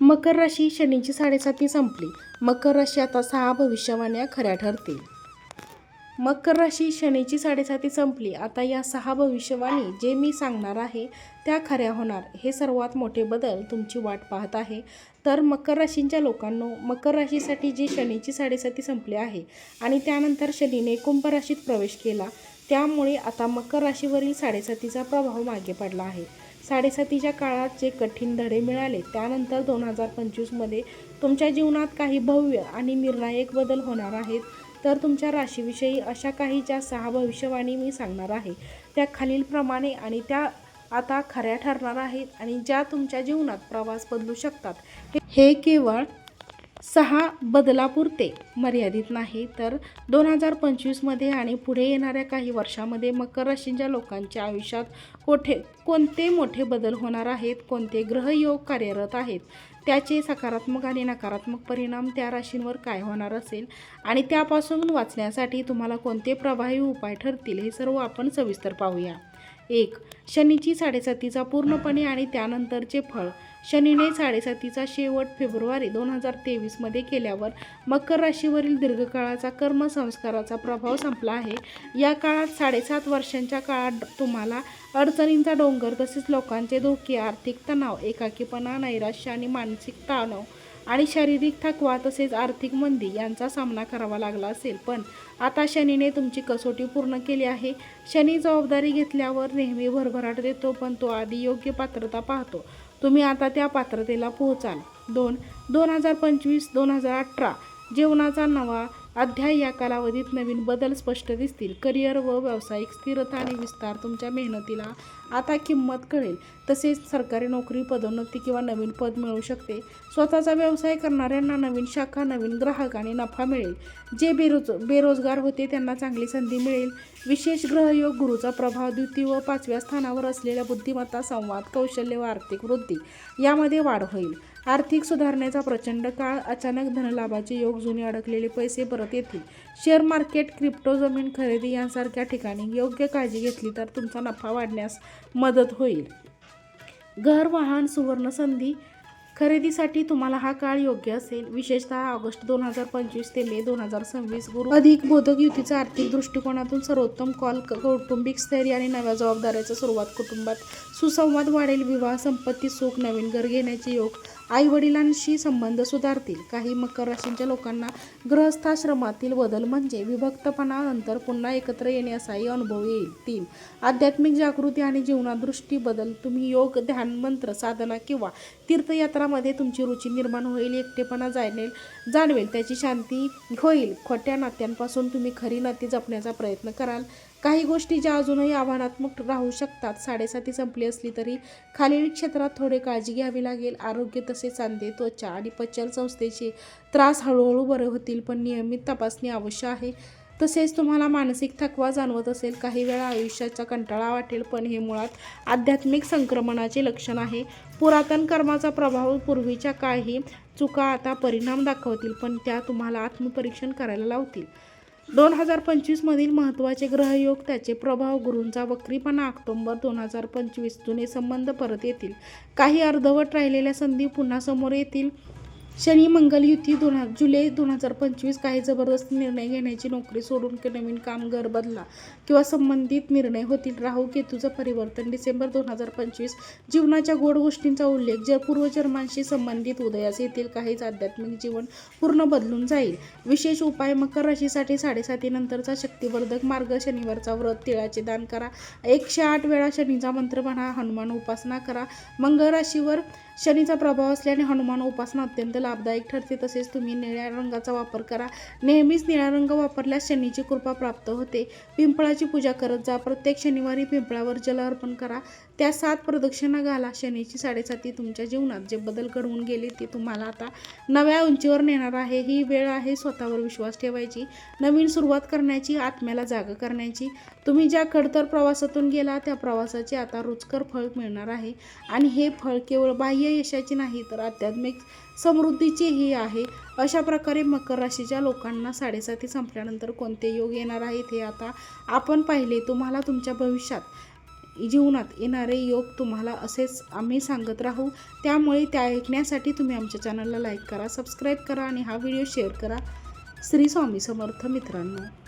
मकर राशी शनीची साडेसाती संपली. मकर राशी आता सहा भविष्यवाण्या खऱ्या ठरतील. मकर राशी शनीची साडेसाती संपली. आता या सहा भविष्यवाणी जे मी सांगणार आहे त्या खऱ्या होणार. हे सर्वात मोठे बदल तुमची वाट पाहत आहे. तर मकर राशींच्या लोकांनो मकर राशीसाठी जी शनीची साडेसाती संपली आहे आणि त्यानंतर शनीने कुंभ राशीत प्रवेश केला त्यामुळे आता मकर राशीवरील साडेसातीचा प्रभाव मागे पडला आहे. साडेसातीच्या काळात जे कठीण धडे मिळाले त्यानंतर दोन हजार पंचवीसमध्ये तुमच्या जीवनात काही भव्य आणि निर्णायक बदल होणार आहेत. तर तुमच्या राशीविषयी अशा काही ज्या सहा भविष्यवाणी मी सांगणार आहे. त्या खालीलप्रमाणे आणि त्या आता खऱ्या ठरणार आहेत आणि ज्या तुमच्या जीवनात प्रवास बदलू शकतात. हे- केवळ सहा बदलापुरते मर्यादित नाही तर दोन हजार पंचवीसमध्ये आणि पुढे येणाऱ्या काही वर्षामध्ये मकर राशींच्या लोकांच्या आयुष्यात कोठे कोणते मोठे बदल होणार आहेत कोणते ग्रहयोग कार्यरत आहेत त्याचे सकारात्मक आणि नकारात्मक परिणाम त्या राशींवर काय होणार असेल आणि त्यापासून वाचण्यासाठी तुम्हाला कोणते प्रभावी उपाय ठरतील हे सर्व आपण सविस्तर पाहूया. एक शनीची साडेसातीचा पूर्णपणे आणि त्यानंतरचे फळ. शनीने साडेसातीचा शेवट फेब्रुवारी दोन हजार तेवीसमध्ये केल्यावर मकर राशीवरील दीर्घकाळाचा कर्मसंस्काराचा प्रभाव संपला आहे. या काळात साडेसात वर्षांच्या काळात तुम्हाला अडचणींचा डोंगर तसेच लोकांचे धोके आर्थिक तणाव एकाकीपणा नैराश्य आणि मानसिक तणाव आणि शारीरिक थकवा तसेच आर्थिक मंदी यांचा सामना करावा लागला असेल. पण आता शनीने तुमची कसोटी पूर्ण केली आहे. शनी जबाबदारी घेतल्यावर नेहमी भरभराट देतो पण तो आधी योग्य पात्रता पाहतो. तुम्ही आता त्या पात्रतेला पोहोचाल. दोन दोन हजार पंचवीस दोन हजार अठरा. जेवणाचा नवा अध्याय या कालावधीत नवीन बदल स्पष्ट दिसतील. करिअर व व्यावसायिक स्थिरता आणि विस्तार तुमच्या मेहनतीला आता किंमत कळेल. तसेच सरकारी नोकरी पदोन्नती किंवा नवीन पद मिळू शकते. स्वतःचा व्यवसाय करणाऱ्यांना नवीन शाखा नवीन ग्राहक आणि नफा मिळेल. जे बेरोज बेरोजगार होते त्यांना चांगली संधी मिळेल. विशेष ग्रहयोग गुरुचा प्रभाव द्वितीय व पाचव्या स्थानावर असलेल्या बुद्धिमत्ता संवाद कौशल्य व आर्थिक वृद्धी यामध्ये वाढ होईल. आर्थिक सुधारणेचा प्रचंड काळ अचानक धनलाभाचे योग जुने अडकलेले पैसे परत येतील. शेअर मार्केट क्रिप्टो जमीन खरेदी यांसारख्या ठिकाणी योग्य काळजी घेतली तर तुमचा नफा वाढण्यास मदत होईल. घर वाहन सुवर्ण संधी खरेदीसाठी तुम्हाला हा काळ योग्य असेल. विशेषतः ऑगस्ट दोन हजार पंचवीस ते मे दोन हजार सव्वीस गुरु अधिक बोधक युतीचा आर्थिक दृष्टिकोनातून सर्वोत्तम कॉल क- कौटुंबिक स्थैर्य आणि नव्या जबाबदाऱ्याचा सुरुवात कुटुंबात. सुसंवाद वाढेल विवाह संपत्ती सुख नवीन घर घेण्याचे योग आई वडिलांशी संबंध सुधारतील. काही मकर राशींच्या लोकांना ग्रहस्थाश्रमातील बदल म्हणजे विभक्तपणानंतर पुन्हा एकत्र येणे असाही अनुभव येईल. तीन आध्यात्मिक जागृती आणि जीवनादृष्टी बदल. तुम्ही योग ध्यान मंत्र साधना किंवा तीर्थयात्रा तीर्थयात्रामध्ये तुमची रुची निर्माण होईल एकटेपणा जाणेल जाणवेल त्याची शांती होईल. खोट्या नात्यांपासून तुम्ही खरी नाती जपण्याचा प्रयत्न कराल. काही गोष्टी ज्या अजूनही आव्हानात्मक राहू शकतात साडेसाती संपली असली तरी खालील क्षेत्रात थोडे काळजी घ्यावी लागेल. आरोग्य तसे सांधे त्वचा आणि पचन संस्थेचे त्रास हळूहळू बरे होतील पण नियमित तपासणी आवश्यक आहे. तसेच तुम्हाला मानसिक थकवा जाणवत असेल काही वेळा आयुष्याचा कंटाळा वाटेल पण हे मुळात आध्यात्मिक संक्रमणाचे लक्षण आहे. पुरातन कर्माचा प्रभाव पूर्वीच्या काळी चुका आता परिणाम दाखवतील पण त्या तुम्हाला आत्मपरीक्षण करायला लावतील. दोन हजार पंचवीसमधील महत्त्वाचे ग्रहयोग त्याचे प्रभाव गुरूंचा वक्रीपणा ऑक्टोबर दोन हजार पंचवीस जुने संबंध परत येतील. काही अर्धवट राहिलेल्या संधी पुन्हा समोर येतील. शनी मंगल युती दोन जुलै दोन हजार पंचवीस काही जबरदस्त निर्णय घेण्याची नोकरी सोडून नवीन काम घर बदला किंवा संबंधित निर्णय होतील. राहू केतूचं परिवर्तन डिसेंबर दोन हजार पंचवीस. जीवनाच्या गोड गोष्टींचा उल्लेख जर पूर्वजन्मांशी संबंधित उदयास येतील काहीच आध्यात्मिक जीवन पूर्ण बदलून जाईल. विशेष उपाय मकर राशीसाठी साडेसाती नंतरचा शक्तिवर्धक मार्ग शनिवारचा व्रत तिळाचे दान करा. एकशे आठ वेळा शनीचा मंत्र म्हणा हनुमान उपासना करा. मंगळ राशीवर शनीचा प्रभाव असल्याने हनुमान उपासना अत्यंत लाभदायक ठरते. तसेच तुम्ही निळ्या रंगाचा वापर करा. नेहमीच निळा रंग वापरल्यास शनीची कृपा प्राप्त होते. पिंपळाची पूजा करत जा. प्रत्येक शनिवारी पिंपळावर जल अर्पण करा. त्या सात प्रदक्षिणा घाला. शनीची साडेसाती तुमच्या जीवनात जे बदल घडवून गेले ते तुम्हाला आता नव्या उंचीवर नेणार आहे. ही वेळ आहे स्वतःवर विश्वास ठेवायची. नवीन सुरुवात करण्याची आत्म्याला जाग करण्याची. तुम्ही ज्या खडतर प्रवासातून गेला त्या प्रवासाचे आता रुचकर फळ मिळणार आहे. आणि हे फळ केवळ बाह्य यशाची नाही तर आध्यात्मिक समृद्धीचीही आहे. अशा प्रकारे मकर राशीच्या लोकांना साडेसाती संपल्यानंतर कोणते योग येणार आहेत हे आता आपण पाहिले. तुम्हाला तुमच्या भविष्यात जीवनात येणारे योग तुम्हाला असेच आम्ही सांगत राहू. त्यामुळे त्या ऐकण्यासाठी तुम्ही आमच्या चॅनलला लाईक करा सबस्क्राईब करा आणि हा व्हिडिओ शेअर करा. श्री स्वामी समर्थ मित्रांनो.